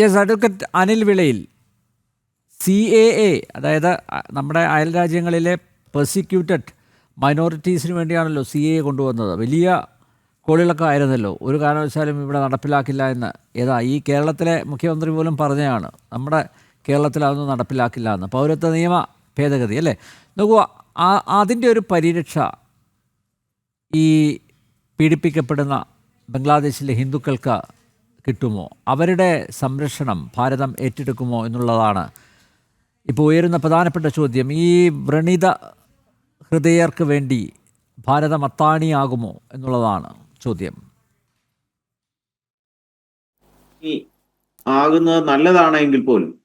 Yes advocate Anil Vilayil. C A A അതായത് നമ്മുടെ അയൽ രാജ്യങ്ങളിലെ പെർസിക്യൂട്ടഡ് മൈനോറിറ്റീസിന് വേണ്ടിയാണല്ലോ സി എ കൊണ്ടുവന്നത്. വലിയ കോളിളക്കം ആയിരുന്നല്ലോ. ഒരു കാരണവശാലും ഇവിടെ നടപ്പിലാക്കില്ല എന്ന്. ഏതാ ഈ കേരളത്തിലെ മുഖ്യമന്ത്രി പോലും പറഞ്ഞതാണ് നമ്മുടെ കേരളത്തിൽ അതൊന്നും നടപ്പിലാക്കില്ല എന്ന്. പൗരത്വ നിയമ ഭേദഗതി അല്ലേ? ആ- അതിന്റെ ഒരു പരിരക്ഷ ഈ പീഡിപ്പിക്കപ്പെടുന്ന ബംഗ്ലാദേശിലെ ഹിന്ദുക്കൾക്ക് കിട്ടുമോ? അവരുടെ സംരക്ഷണം ഭാരതം ഏറ്റെടുക്കുമോ എന്നുള്ളതാണ് ഇപ്പോൾ ഉയരുന്ന പ്രധാനപ്പെട്ട ചോദ്യം. ഈ വ്രണിത ഹൃദയർക്ക് വേണ്ടി ഭാരതം അത്താണിയാകുമോ എന്നുള്ളതാണ് ചോദ്യം. ഈ ആകുന്നത് നല്ലതാണെങ്കിൽ പോലും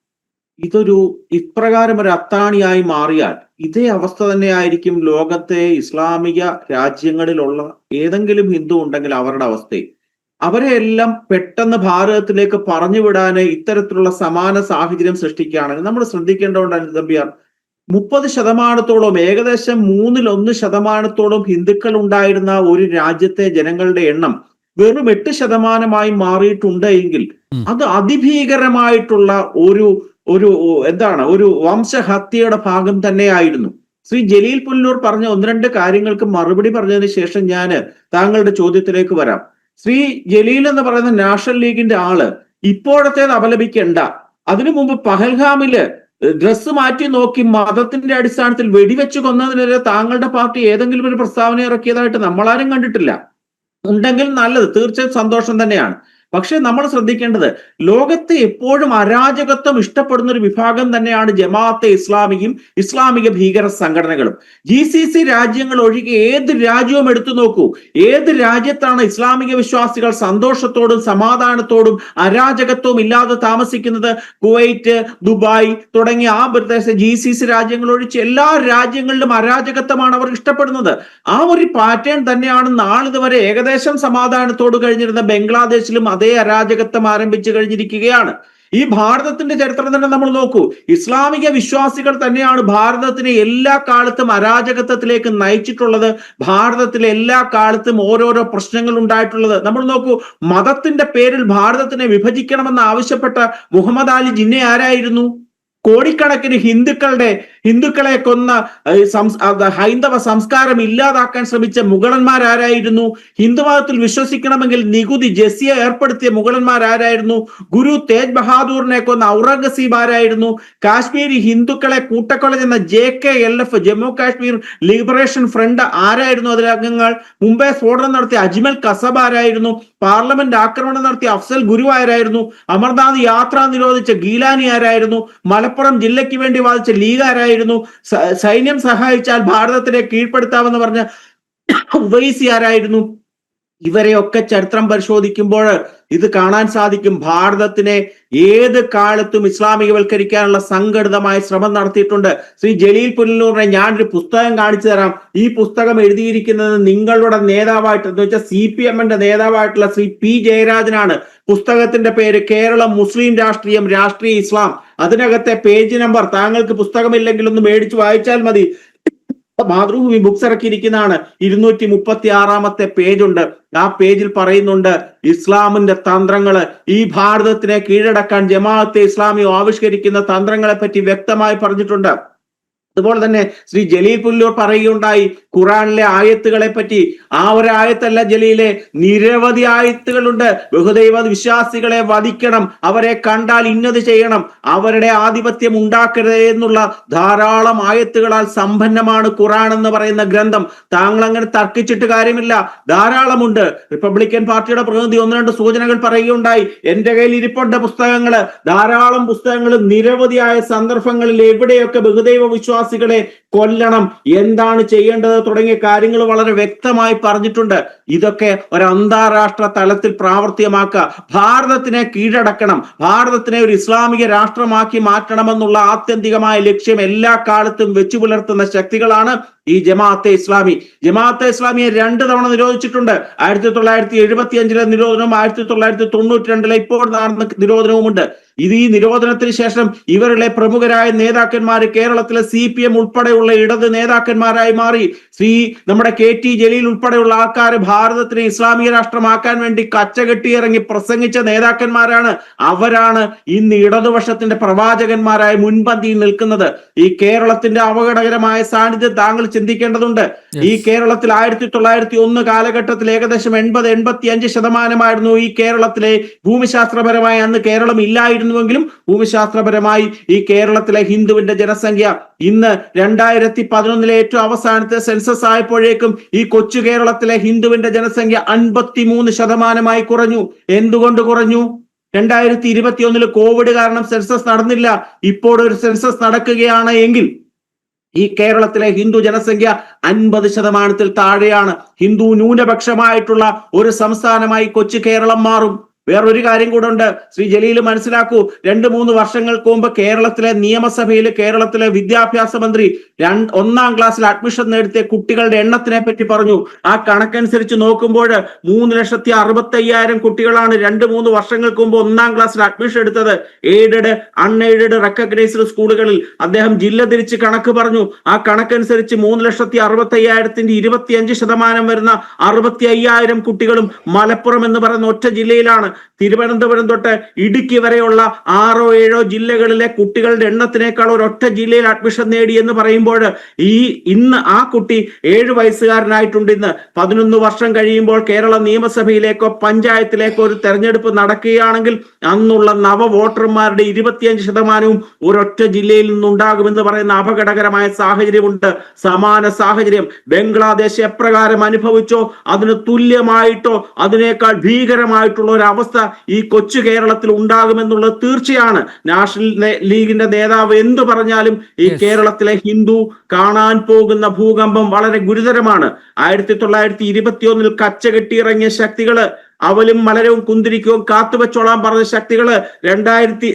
ഇതൊരു ഇപ്രകാരം ഒരു അത്താണിയായി മാറിയാൽ ഇതേ അവസ്ഥ തന്നെയായിരിക്കും ലോകത്തെ ഇസ്ലാമിക രാജ്യങ്ങളിലുള്ള ഏതെങ്കിലും ഹിന്ദു ഉണ്ടെങ്കിൽ അവരുടെ അവസ്ഥയും. അവരെ എല്ലാം പെട്ടെന്ന് ഭാരതത്തിലേക്ക് പറഞ്ഞു വിടാൻ ഇത്തരത്തിലുള്ള സമാന സാഹചര്യം സൃഷ്ടിക്കുകയാണെങ്കിൽ നമ്മൾ ശ്രദ്ധിക്കേണ്ടതുകൊണ്ട് തമ്പിയാർ മുപ്പത് ശതമാനത്തോളം ഏകദേശം മൂന്നിൽ ഒന്ന് ശതമാനത്തോളം ഹിന്ദുക്കൾ ഉണ്ടായിരുന്ന ഒരു രാജ്യത്തെ ജനങ്ങളുടെ എണ്ണം വെറും എട്ട് ശതമാനമായി മാറിയിട്ടുണ്ട് എങ്കിൽ അത് അതിഭീകരമായിട്ടുള്ള ഒരു ഒരു എന്താണ് ഒരു വംശഹത്യയുടെ ഭാഗം തന്നെയായിരുന്നു. ശ്രീ ജലീൽ പുല്ലൂർ പറഞ്ഞ ഒന്ന് രണ്ട് കാര്യങ്ങൾക്ക് മറുപടി പറഞ്ഞതിന് ശേഷം ഞാൻ താങ്കളുടെ ചോദ്യത്തിലേക്ക് വരാം. ശ്രീ ജലീൽ എന്ന് പറയുന്ന നാഷണൽ ലീഗിന്റെ ആൾ ഇപ്പോഴത്തേത് അപലപിക്കണ്ട. അതിനു മുമ്പ് പഹൽഗാമിൽ ഡ്രസ്സ് മാറ്റി നോക്കി മതത്തിന്റെ അടിസ്ഥാനത്തിൽ വെടിവെച്ച് കൊന്നതിനെതിരെ താങ്കളുടെ പാർട്ടി ഏതെങ്കിലും ഒരു പ്രസ്താവന ഇറക്കിയതായിട്ട് നമ്മളാരും കണ്ടിട്ടില്ല. ഉണ്ടെങ്കിൽ നല്ലത് തീർച്ചയായും സന്തോഷം തന്നെയാണ്. പക്ഷെ നമ്മൾ ശ്രദ്ധിക്കേണ്ടത് ലോകത്തെ എപ്പോഴും അരാജകത്വം ഇഷ്ടപ്പെടുന്ന ഒരു വിഭാഗം തന്നെയാണ് ജമാഅത്തെ ഇസ്ലാമിയും ഇസ്ലാമിക ഭീകര സംഘടനകളും. ജി സി സി രാജ്യങ്ങൾ ഒഴികെ ഏത് രാജ്യവും എടുത്തു നോക്കൂ. ഏത് രാജ്യത്താണ് ഇസ്ലാമിക വിശ്വാസികൾ സന്തോഷത്തോടും സമാധാനത്തോടും അരാജകത്വവും ഇല്ലാതെ താമസിക്കുന്നത്? കുവൈറ്റ് ദുബായ് തുടങ്ങിയ ആ പ്രദേശ ജി സി സി രാജ്യങ്ങൾ ഒഴിച്ച് എല്ലാ രാജ്യങ്ങളിലും അരാജകത്വമാണ് അവർ ഇഷ്ടപ്പെടുന്നത്. ആ ഒരു പാറ്റേൺ തന്നെയാണ് നാളിതുവരെ ഏകദേശം സമാധാനത്തോട് കഴിഞ്ഞിരുന്ന ബംഗ്ലാദേശിലും അതേ അരാജകത്വം ആരംഭിച്ചു കഴിഞ്ഞിരിക്കുകയാണ്. ഈ ഭാരതത്തിന്റെ ചരിത്രം തന്നെ നമ്മൾ നോക്കൂ. ഇസ്ലാമിക വിശ്വാസികൾ തന്നെയാണ് ഭാരതത്തിനെ എല്ലാ കാലത്തും അരാജകത്വത്തിലേക്ക് നയിച്ചിട്ടുള്ളത്. ഭാരതത്തിലെ എല്ലാ കാലത്തും ഓരോരോ പ്രശ്നങ്ങൾ ഉണ്ടായിട്ടുള്ളത്. നമ്മൾ നോക്കൂ മതത്തിന്റെ പേരിൽ ഭാരതത്തിനെ വിഭജിക്കണമെന്ന് ആവശ്യപ്പെട്ട മുഹമ്മദ് അലി ജിന്നെ ആരായിരുന്നു? കോടിക്കണക്കിന് ഹിന്ദുക്കളുടെ ഹിന്ദുക്കളെ കൊന്ന ഹൈന്ദവ സംസ്കാരം ഇല്ലാതാക്കാൻ ശ്രമിച്ച മുഗളന്മാർ മുഗളന്മാരാരായിരുന്നു. ഹിന്ദുമതത്തിൽ വിശ്വസിക്കണമെങ്കിൽ നികുതി ജസിയ ഏർപ്പെടുത്തിയ മുഗളന്മാർ ആരായിരുന്നു ഗുരു തേജ് ബഹാദൂറിനെ കൊന്ന ഔറംഗസീബ് ആരായിരുന്നു? കാശ്മീരി ഹിന്ദുക്കളെ കൂട്ടക്കൊല ചെന്ന J K L F Jammu Kashmir liberation front ആരായിരുന്നു അതിലെ അംഗങ്ങൾ? മുംബൈ സ്ഫോടനം നടത്തിയ അജ്മൽ കസബ് ആരായിരുന്നു? പാർലമെന്റ് ആക്രമണം നടത്തിയ അഫ്സൽ ഗുരു ആരായിരുന്നു? അമർനാഥ് യാത്ര നിരോധിച്ച ഗീലാനി ആരായിരുന്നു? മലപ്പുറം ജില്ലയ്ക്ക് വേണ്ടി വാദിച്ച ലീഗാരായിരുന്നു സൈന്യം സഹായിച്ചാൽ ഭാരതത്തിനെ കീഴ്പ്പെടുത്താമെന്ന് പറഞ്ഞ ഉവൈസി ആരായിരുന്നു? ഇവരെയൊക്കെ ചരിത്രം പരിശോധിക്കുമ്പോൾ ഇത് കാണാൻ സാധിക്കും. ഭാരതത്തിനെ ഏത് കാലത്തും ഇസ്ലാമികവൽക്കരിക്കാനുള്ള സംഘടിതമായ ശ്രമം നടത്തിയിട്ടുണ്ട്. ശ്രീ ജലീൽ പുല്ലൂറിനെ ഞാനൊരു പുസ്തകം കാണിച്ചു തരാം. ഈ പുസ്തകം എഴുതിയിരിക്കുന്നത് നിങ്ങളുടെ നേതാവായിട്ട് എന്ന് വെച്ചാൽ സി പി എമ്മിന്റെ നേതാവായിട്ടുള്ള ശ്രീ പി ജയരാജനാണ്. പുസ്തകത്തിന്റെ പേര് കേരളം മുസ്ലിം രാഷ്ട്രീയം രാഷ്ട്രീയ ഇസ്ലാം. അതിനകത്തെ പേജ് നമ്പർ താങ്കൾക്ക് പുസ്തകമില്ലെങ്കിൽ ഒന്ന് മേടിച്ച് വായിച്ചാൽ മതി. മാതൃഭൂമി ബുക്സ് ഇറക്കിയിരിക്കുന്നതാണ്. ഇരുന്നൂറ്റി മുപ്പത്തി ആറാമത്തെ പേജുണ്ട്. ആ പേജിൽ പറയുന്നുണ്ട് ഇസ്ലാമിന്റെ തന്ത്രങ്ങൾ ഈ ഭാരതത്തിനെ കീഴടക്കാൻ ജമാഅത്തെ ഇസ്ലാമി ആവിഷ്കരിക്കുന്ന തന്ത്രങ്ങളെ പറ്റി വ്യക്തമായി പറഞ്ഞിട്ടുണ്ട്. അതുപോലെ തന്നെ ശ്രീ ജലീൽ പുല്ലൂർ പറയുകയുണ്ടായി ഖുറാനിലെ ആയത്തുകളെ പറ്റി ആ ഒരു ആയത്തല്ല ജലീലെ നിരവധി ആയത്തുകളുണ്ട്. ബഹുദൈവ വിശ്വാസികളെ വധിക്കണം അവരെ കണ്ടാൽ ഇന്നത് ചെയ്യണം അവരുടെ ആധിപത്യം ഉണ്ടാക്കരുത് എന്നുള്ള ധാരാളം ആയത്തുകളാൽ സമ്പന്നമാണ് ഖുറാൻ എന്ന് പറയുന്ന ഗ്രന്ഥം. താങ്കൾ അങ്ങനെ തർക്കിച്ചിട്ട് കാര്യമില്ല. ധാരാളമുണ്ട്. റിപ്പബ്ലിക്കൻ പാർട്ടിയുടെ പ്രതിനിധി ഒന്ന് രണ്ട് സൂചനകൾ പറയുകയുണ്ടായി. എന്റെ കയ്യിൽ ഇരിപ്പുണ്ട് പുസ്തകങ്ങൾ. ധാരാളം പുസ്തകങ്ങൾ നിരവധിയായ സന്ദർഭങ്ങളിൽ എവിടെയൊക്കെ ബഹുദൈവ വിശ്വാസികളെ കൊല്ലണം. എന്താണ് ചെയ്യേണ്ടത് തുടങ്ങിയ കാര്യങ്ങൾ വളരെ വ്യക്തമായി പറഞ്ഞിട്ടുണ്ട്. ഇതൊക്കെ ഒരു അന്താരാഷ്ട്ര തലത്തിൽ പ്രാവർത്തികമാക്കുക. ഭാരതത്തിനെ കീഴടക്കണം. ഭാരതത്തിനെ ഒരു ഇസ്ലാമിക രാഷ്ട്രമാക്കി മാറ്റണമെന്നുള്ള ആത്യന്തികമായ ലക്ഷ്യം എല്ലാ കാലത്തും വെച്ചു പുലർത്തുന്ന ശക്തികളാണ് ഈ ജമാഅത്തെ ഇസ്ലാമി ജമാഅത്തെ ഇസ്ലാമിയെ രണ്ട് തവണ നിരോധിച്ചിട്ടുണ്ട്. ആയിരത്തി തൊള്ളായിരത്തി എഴുപത്തി അഞ്ചിലെ നിരോധനവും ആയിരത്തി തൊള്ളായിരത്തി തൊണ്ണൂറ്റി രണ്ടിലെ ഇപ്പോൾ നടന്ന നിരോധനവുമുണ്ട്. ഇത് ഈ നിരോധനത്തിന് ശേഷം ഇവരുടെ പ്രമുഖരായ നേതാക്കന്മാർ കേരളത്തിലെ സി പി എം ഉൾപ്പെടെയുള്ള ഇടത് നേതാക്കന്മാരായി മാറി. ശ്രീ നമ്മുടെ കെ ടി ജലീൽ ഉൾപ്പെടെയുള്ള ആൾക്കാർ ഭാരതത്തിനെ ഇസ്ലാമിക രാഷ്ട്രമാക്കാൻ വേണ്ടി കച്ചകെട്ടിയിറങ്ങി പ്രസംഗിച്ച നേതാക്കന്മാരാണ്. അവരാണ് ഇന്ന് ഇടതുപക്ഷത്തിന്റെ പ്രവാചകന്മാരായി മുൻപന്തിയിൽ നിൽക്കുന്നത്. ഈ കേരളത്തിന്റെ അപകടകരമായ സാന്നിധ്യം താങ്കൾ ചിന്തിക്കേണ്ടതുണ്ട്. ഈ കേരളത്തിൽ ആയിരത്തി തൊള്ളായിരത്തി ഒന്ന് കാലഘട്ടത്തിൽ ഏകദേശം എൺപത് എൺപത്തി അഞ്ച് ശതമാനമായിരുന്നു ഈ കേരളത്തിലെ ഭൂമിശാസ്ത്രപരമായി അന്ന് കേരളം ഇല്ലായിരുന്നുവെങ്കിലും ഭൂമിശാസ്ത്രപരമായി ഈ കേരളത്തിലെ ഹിന്ദുവിന്റെ ജനസംഖ്യ ഇന്ന് രണ്ടായിരത്തി പതിനൊന്നിലെ ഏറ്റവും അവസാനത്തെ സെൻസസ് ആയപ്പോഴേക്കും ഈ കൊച്ചു കേരളത്തിലെ ഹിന്ദുവിന്റെ ജനസംഖ്യ അൻപത്തി മൂന്ന് ശതമാനമായി കുറഞ്ഞു. എന്തുകൊണ്ട് കുറഞ്ഞു? രണ്ടായിരത്തി ഇരുപത്തി ഒന്നിൽ കോവിഡ് കാരണം സെൻസസ് നടന്നില്ല. ഇപ്പോൾ ഒരു സെൻസസ് നടക്കുകയാണ് എങ്കിൽ ഈ കേരളത്തിലെ ഹിന്ദു ജനസംഖ്യ അൻപത് ശതമാനത്തിൽ താഴെയാണ്. ഹിന്ദു ന്യൂനപക്ഷമായിട്ടുള്ള ഒരു സംസ്ഥാനമായി കൊച്ചു കേരളം മാറും. വേറൊരു കാര്യം കൂടെ ഉണ്ട് ശ്രീ ജലീൽ മനസ്സിലാക്കൂ രണ്ട് മൂന്ന് വർഷങ്ങൾക്ക് മുമ്പ് കേരളത്തിലെ നിയമസഭയിൽ കേരളത്തിലെ വിദ്യാഭ്യാസ മന്ത്രി ഒന്നാം ക്ലാസ്സിൽ അഡ്മിഷൻ നേടിയ കുട്ടികളുടെ എണ്ണത്തിനെ പറ്റി പറഞ്ഞു. ആ കണക്കനുസരിച്ച് നോക്കുമ്പോൾ മൂന്ന് ലക്ഷത്തി അറുപത്തി അയ്യായിരം കുട്ടികളാണ് രണ്ട് മൂന്ന് വർഷങ്ങൾക്ക് മുമ്പ് ഒന്നാം ക്ലാസ്സിൽ അഡ്മിഷൻ എടുത്തത്. എയ്ഡഡ് അൺഎയ്ഡഡ് റെക്കഗ്നൈസ്ഡ് സ്കൂളുകളിൽ അദ്ദേഹം ജില്ല തിരിച്ച് കണക്ക് പറഞ്ഞു. ആ കണക്കനുസരിച്ച് മൂന്ന് ലക്ഷത്തി അറുപത്തി അയ്യായിരത്തിന്റെ ഇരുപത്തിയഞ്ച് ശതമാനം വരുന്ന അറുപത്തി അയ്യായിരം കുട്ടികളും മലപ്പുറം എന്ന് പറയുന്ന ഒറ്റ ജില്ലയിലാണ്. തിരുവനന്തപുരം തൊട്ട് ഇടുക്കി വരെയുള്ള ആറോ ഏഴോ ജില്ലകളിലെ കുട്ടികളുടെ എണ്ണത്തിനേക്കാൾ ഒരൊറ്റ ജില്ലയിൽ അഡ്മിഷൻ നേടി എന്ന് പറയുമ്പോൾ ഈ ഇന്ന് ആ കുട്ടി ഏഴ് വയസ്സുകാരനായിട്ടുണ്ട് ഇന്ന്. പതിനൊന്ന് വർഷം കഴിയുമ്പോൾ കേരള നിയമസഭയിലേക്കോ പഞ്ചായത്തിലേക്കോ ഒരു തെരഞ്ഞെടുപ്പ് നടക്കുകയാണെങ്കിൽ അന്നുള്ള നവ വോട്ടർമാരുടെ ഇരുപത്തിയഞ്ച് ശതമാനവും ഒരൊറ്റ ജില്ലയിൽ നിന്നുണ്ടാകുമെന്ന് പറയുന്ന അപകടകരമായ സാഹചര്യമുണ്ട്. സമാന സാഹചര്യം. ബംഗ്ലാദേശ് എപ്രകാരം അനുഭവിച്ചോ? അതിന് തുല്യമായിട്ടോ? അതിനേക്കാൾ ഭീകരമായിട്ടുള്ള ഒരു അവസ്ഥ ഈ കൊച്ചു കേരളത്തിൽ ഉണ്ടാകുമെന്നുള്ളത് തീർച്ചയാണ്. നാഷണൽ ലീഗിന്റെ നേതാവ് എന്തു പറഞ്ഞാലും ഈ കേരളത്തിലെ ഹിന്ദു കാണാൻ പോകുന്ന ഭൂകമ്പം വളരെ ഗുരുതരമാണ്. ആയിരത്തി തൊള്ളായിരത്തി ഇരുപത്തി ഒന്നിൽ കച്ചകെട്ടിയിറങ്ങിയ ശക്തികൾ അവലും മലരവും കുന്തിരിക്കവും കാത്തുവെച്ചോളാൻ പറഞ്ഞ ശക്തികൾ രണ്ടായിരത്തി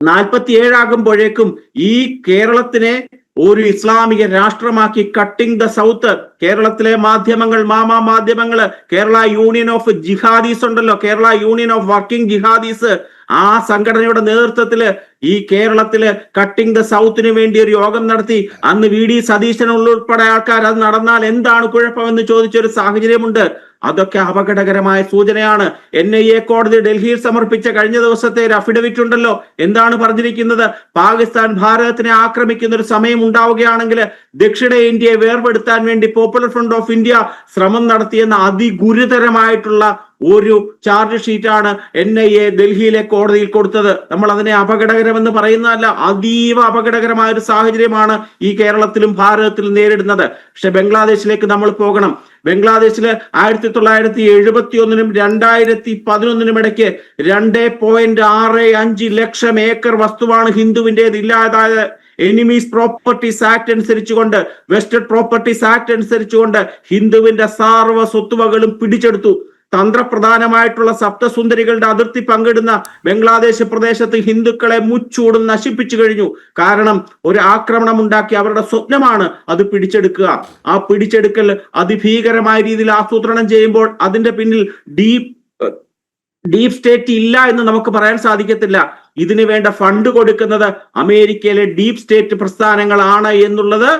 നാൽപ്പത്തി ഏഴാകുമ്പോഴേക്കും ഈ കേരളത്തിനെ ഒരു ഇസ്ലാമിക രാഷ്ട്രമാക്കി കട്ടിംഗ് ദ സൗത്ത് കേരളത്തിലെ മാധ്യമങ്ങൾ മാമാ മാധ്യമങ്ങൾ കേരള യൂണിയൻ ഓഫ് ജിഹാദീസ് ഉണ്ടല്ലോ Kerala union of working jihadis. ആ സംഘടനയുടെ നേതൃത്വത്തിൽ ഈ കേരളത്തിൽ കട്ടിംഗ് ദ സൗത്തിന് വേണ്ടി ഒരു യോഗം നടത്തി. അന്ന് വി. ഡി. സതീശൻ ഉൾപ്പെടെ ആൾക്കാർ അത് നടന്നാൽ എന്താണ് കുഴപ്പമെന്ന് ചോദിച്ചൊരു സാഹചര്യമുണ്ട്. അതൊക്കെ അപകടകരമായ സൂചനയാണ്. എൻ ഐ എ കോടതി ഡൽഹിയിൽ സമർപ്പിച്ച കഴിഞ്ഞ ദിവസത്തെ ഒരു അഫിഡവിറ്റ് ഉണ്ടല്ലോ. എന്താണ് പറഞ്ഞിരിക്കുന്നത്? പാകിസ്ഥാൻ ഭാരതത്തിനെ ആക്രമിക്കുന്ന ഒരു സമയം ഉണ്ടാവുകയാണെങ്കിൽ ദക്ഷിണ ഇന്ത്യയെ വേർപെടുത്താൻ വേണ്ടി പോപ്പുലർ ഫ്രണ്ട് ഓഫ് ഇന്ത്യ ശ്രമം നടത്തിയെന്ന അതിഗുരുതരമായിട്ടുള്ള ഒരു ചാർജ് ഷീറ്റാണ് എൻ ഐ എ ഡൽഹിയിലെ കോടതിയിൽ കൊടുത്തത്. നമ്മൾ അതിനെ അപകടകരമെന്ന് പറയുന്നതല്ല അതീവ അപകടകരമായ ഒരു സാഹചര്യമാണ് ഈ കേരളത്തിലും ഭാരതത്തിലും നേരിടുന്നത്. പക്ഷെ ബംഗ്ലാദേശിലേക്ക് നമ്മൾ പോകണം. ബംഗ്ലാദേശിൽ ആയിരത്തി തൊള്ളായിരത്തി എഴുപത്തി ഒന്നിനും രണ്ടായിരത്തി പതിനൊന്നിനും ഇടയ്ക്ക് രണ്ട് പോയിന്റ് ആറ് അഞ്ച് ലക്ഷം ഏക്കർ വസ്തുവാണ് ഹിന്ദുവിന്റെത് ഇല്ലാതായത് എനിമീസ് പ്രോപ്പർട്ടീസ് ആക്ട് അനുസരിച്ചുകൊണ്ട് വെസ്റ്റഡ് പ്രോപ്പർട്ടീസ് ആക്ട് അനുസരിച്ചുകൊണ്ട് ഹിന്ദുവിന്റെ സാർവ സ്വത്തുവകളും പിടിച്ചെടുത്തു. തന്ത്രപ്രധാനമായിട്ടുള്ള സപ്തസുന്ദരികളുടെ അതിർത്തി പങ്കിടുന്ന ബംഗ്ലാദേശ് പ്രദേശത്ത് ഹിന്ദുക്കളെ മുച്ചൂടും നശിപ്പിച്ചു കഴിഞ്ഞു. കാരണം ഒരു ആക്രമണം ഉണ്ടാക്കി അവരുടെ സ്വപ്നമാണ് അത് പിടിച്ചെടുക്കുക. ആ പിടിച്ചെടുക്കൽ അതിഭീകരമായ രീതിയിൽ ആസൂത്രണം ചെയ്യുമ്പോൾ അതിന്റെ പിന്നിൽ ഡീപ് ഡീപ് സ്റ്റേറ്റ് ഇല്ല എന്ന് നമുക്ക് പറയാൻ സാധിക്കത്തില്ല. ഇതിനു വേണ്ട ഫണ്ട് കൊടുക്കുന്നത് അമേരിക്കയിലെ ഡീപ് സ്റ്റേറ്റ് പ്രസ്ഥാനങ്ങളാണ് എന്നുള്ളത്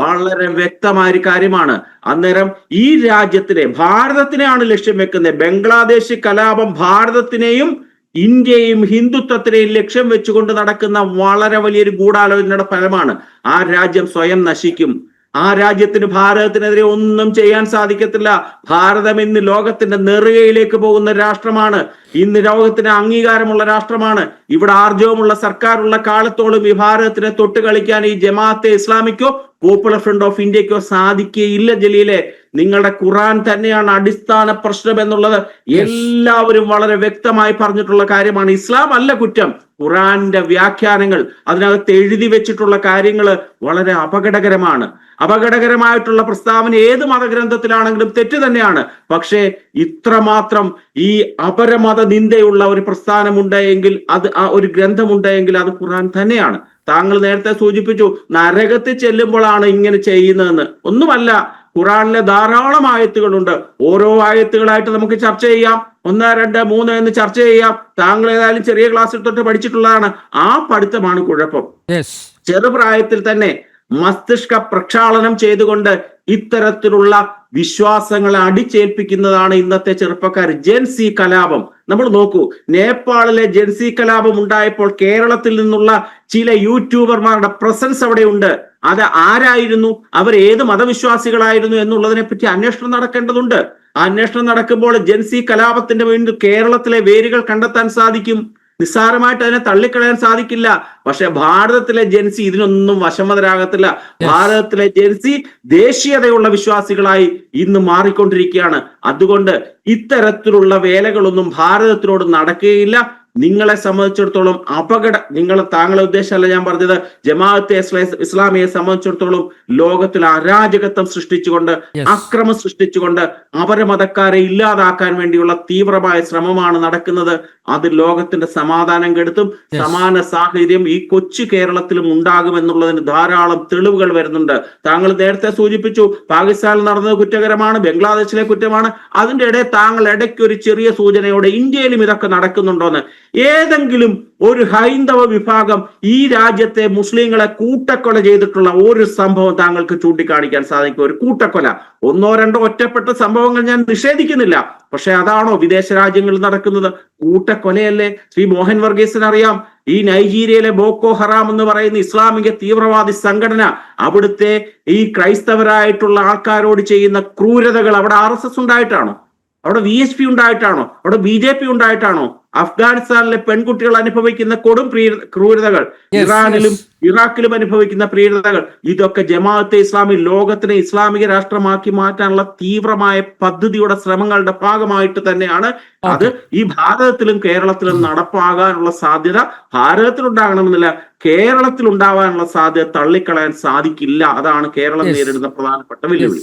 വളരെ വ്യക്തമായ ഒരു കാര്യമാണ്. അന്നേരം ഈ രാജ്യത്തിനെ ഭാരതത്തിനെയാണ് ലക്ഷ്യം വെക്കുന്നത്. ബംഗ്ലാദേശ് കലാപം ഭാരതത്തിനെയും ഇന്ത്യയും ഹിന്ദുത്വത്തിനെയും ലക്ഷ്യം വെച്ചുകൊണ്ട് നടക്കുന്ന വളരെ വലിയൊരു ഗൂഢാലോചനയുടെ ഫലമാണ് ആ രാജ്യം സ്വയം നശിക്കും. ആ രാജ്യത്തിന് ഭാരതത്തിനെതിരെ ഒന്നും ചെയ്യാൻ സാധിക്കത്തില്ല. ഭാരതം ഇന്ന് ലോകത്തിന്റെ നെറുകയിലേക്ക് പോകുന്ന രാഷ്ട്രമാണ്. ഇന്ന് ലോകത്തിന് അംഗീകാരമുള്ള രാഷ്ട്രമാണ്. ഇവിടെ ആർജവമുള്ള സർക്കാരുള്ള കാലത്തോളം ഈ ഭാരതത്തിനെ തൊട്ട് കളിക്കാൻ ഈ ജമാഅത്തെ ഇസ്ലാമിക്കോ പോപ്പുലർ ഫ്രണ്ട് ഓഫ് ഇന്ത്യക്കോ സാധിക്കുകയില്ല ജലീലെ. നിങ്ങളുടെ ഖുറാൻ തന്നെയാണ് അടിസ്ഥാന പ്രശ്നം എന്നുള്ളത്. എല്ലാവരും വളരെ വ്യക്തമായി പറഞ്ഞിട്ടുള്ള കാര്യമാണ്. ഇസ്ലാം അല്ല കുറ്റം. ഖുറാന്റെ വ്യാഖ്യാനങ്ങൾ അതിനകത്ത് എഴുതി വെച്ചിട്ടുള്ള കാര്യങ്ങൾ വളരെ അപകടകരമാണ്. അപകടകരമായിട്ടുള്ള പ്രസ്താവന ഏത് മതഗ്രന്ഥത്തിലാണെങ്കിലും തെറ്റ് തന്നെയാണ്. പക്ഷേ ഇത്രമാത്രം ഈ അപരമത നിന്ദയുള്ള ഒരു പ്രസ്ഥാനമുണ്ട് എങ്കിൽ അത് ആ ഒരു ഗ്രന്ഥമുണ്ട് എങ്കിൽ അത് ഖുറാൻ തന്നെയാണ്. താങ്കൾ നേരത്തെ സൂചിപ്പിച്ചു നരകത്തിൽ ചെല്ലുമ്പോഴാണ് ഇങ്ങനെ ചെയ്യുന്നതെന്ന്. ഒന്നുമല്ല ഖുറാനിലെ ധാരാളം ആയത്തുകളുണ്ട്. ഓരോ ആയത്തുകളായിട്ട് നമുക്ക് ചർച്ച ചെയ്യാം. ഒന്ന് രണ്ട് മൂന്ന് എന്ന് ചർച്ച ചെയ്യാം. താങ്കൾ ഏതായാലും ചെറിയ ക്ലാസ്സിൽ തൊട്ട് പഠിച്ചിട്ടുള്ളതാണ്. ആ പഠിത്തമാണ് കുഴപ്പം. ചെറുപ്രായത്തിൽ തന്നെ മസ്തിഷ്ക പ്രക്ഷാളനം ചെയ്തുകൊണ്ട് ഇത്തരത്തിലുള്ള വിശ്വാസങ്ങളെ അടിച്ചേൽപ്പിക്കുന്നതാണ് ഇന്നത്തെ ചെറുപ്പക്കാർ. ജെൻസി കലാപം. നമ്മൾ നോക്കൂ നേപ്പാളിലെ ജെൻസി കലാപം ഉണ്ടായപ്പോൾ കേരളത്തിൽ നിന്നുള്ള ചില യൂട്യൂബർമാരുടെ പ്രസൻസ് അവിടെ ഉണ്ട് അത് ആരായിരുന്നു? അവർ ഏത് മതവിശ്വാസികളായിരുന്നു എന്നുള്ളതിനെ പറ്റി അന്വേഷണം നടക്കേണ്ടതുണ്ട്. അന്വേഷണം നടക്കുമ്പോൾ ജെൻസി കലാപത്തിന്റെ വീണ്ടും കേരളത്തിലെ വേരുകൾ കണ്ടെത്താൻ സാധിക്കും. നിസ്സാരമായിട്ട് അതിനെ തള്ളിക്കളയാൻ സാധിക്കില്ല. പക്ഷെ ഭാരതത്തിലെ ജെൻസി ഇതിനൊന്നും വശമതരാകത്തില്ല. ഭാരതത്തിലെ ജെൻസി ദേശീയതയുള്ള വിശ്വാസികളായി ഇന്ന് മാറിക്കൊണ്ടിരിക്കുകയാണ്. അതുകൊണ്ട് ഇത്തരത്തിലുള്ള വേലകളൊന്നും ഭാരതത്തിനോട് നടക്കുകയില്ല. നിങ്ങളെ സംബന്ധിച്ചിടത്തോളം അപകട നിങ്ങൾ താങ്കളെ ഉദ്ദേശമല്ല ഞാൻ പറഞ്ഞത് ജമാഅത്തെ ഇസ്ലാ- ഇസ്ലാമിയെ സംബന്ധിച്ചിടത്തോളം ലോകത്തിൽ അരാജകത്വം സൃഷ്ടിച്ചുകൊണ്ട്. അക്രമം സൃഷ്ടിച്ചുകൊണ്ട് അപരമതക്കാരെ ഇല്ലാതാക്കാൻ വേണ്ടിയുള്ള തീവ്രമായ ശ്രമമാണ് നടക്കുന്നത്. അത് ലോകത്തിന്റെ സമാധാനം കെടുത്തും സമാന സാഹചര്യം ഈ കൊച്ചു കേരളത്തിലും ഉണ്ടാകുമെന്നുള്ളതിന് ധാരാളം തെളിവുകൾ വരുന്നുണ്ട്. താങ്കൾ നേരത്തെ സൂചിപ്പിച്ചു പാകിസ്ഥാനിൽ നടന്നത് കുറ്റകരമാണ് ബംഗ്ലാദേശിലെ കുറ്റമാണ്. അതിന്റെ ഇടയിൽ താങ്കൾ ഇടയ്ക്ക് ഒരു ചെറിയ സൂചനയോടെ ഇന്ത്യയിലും ഇതൊക്കെ നടക്കുന്നുണ്ടോന്ന്. ഏതെങ്കിലും ഒരു ഹൈന്ദവ വിഭാഗം ഈ രാജ്യത്തെ മുസ്ലിങ്ങളെ കൂട്ടക്കൊല ചെയ്തിട്ടുള്ള ഒരു സംഭവം താങ്കൾക്ക് ചൂണ്ടിക്കാണിക്കാൻ സാധിക്കും. ഒരു കൂട്ടക്കൊല. ഒന്നോ രണ്ടോ ഒറ്റപ്പെട്ട സംഭവങ്ങൾ ഞാൻ നിഷേധിക്കുന്നില്ല. പക്ഷെ അതാണോ വിദേശ രാജ്യങ്ങളിൽ നടക്കുന്നത്? കൂട്ടക്കൊലയല്ലേ? ശ്രീ മോഹൻ വർഗീസിന് അറിയാം. ഈ നൈജീരിയയിലെ ബോക്കോ ഹറാം എന്ന് പറയുന്ന ഇസ്ലാമിക തീവ്രവാദി സംഘടന അവിടുത്തെ ഈ ക്രൈസ്തവരായിട്ടുള്ള ആൾക്കാരോട് ചെയ്യുന്ന ക്രൂരതകൾ അവിടെ ആർ എസ് എസ് ഉണ്ടായിട്ടാണോ? അവിടെ വി എച്ച് പി ഉണ്ടായിട്ടാണോ? അവിടെ ബി ജെ പി ഉണ്ടായിട്ടാണോ? അഫ്ഗാനിസ്ഥാനിലെ പെൺകുട്ടികൾ അനുഭവിക്കുന്ന കൊടും പ്രീ- ക്രൂരതകൾ ഇറാനിലും ഇറാഖിലും അനുഭവിക്കുന്ന പ്രീരതകൾ ഇതൊക്കെ ജമാഅത്തെ ഇസ്ലാമി ലോകത്തിനെ ഇസ്ലാമിക രാഷ്ട്രമാക്കി മാറ്റാനുള്ള തീവ്രമായ പദ്ധതിയുടെ ശ്രമങ്ങളുടെ ഭാഗമായിട്ട് തന്നെയാണ് അത് ഈ ഭാരതത്തിലും കേരളത്തിലും നടപ്പാകാനുള്ള സാധ്യത ഭാരതത്തിൽ ഉണ്ടാകണമെന്നില്ല കേരളത്തിൽ ഉണ്ടാവാനുള്ള സാധ്യത തള്ളിക്കളയാൻ സാധിക്കില്ല. അതാണ് കേരളം നേരിടുന്ന പ്രധാനപ്പെട്ട വെല്ലുവിളി.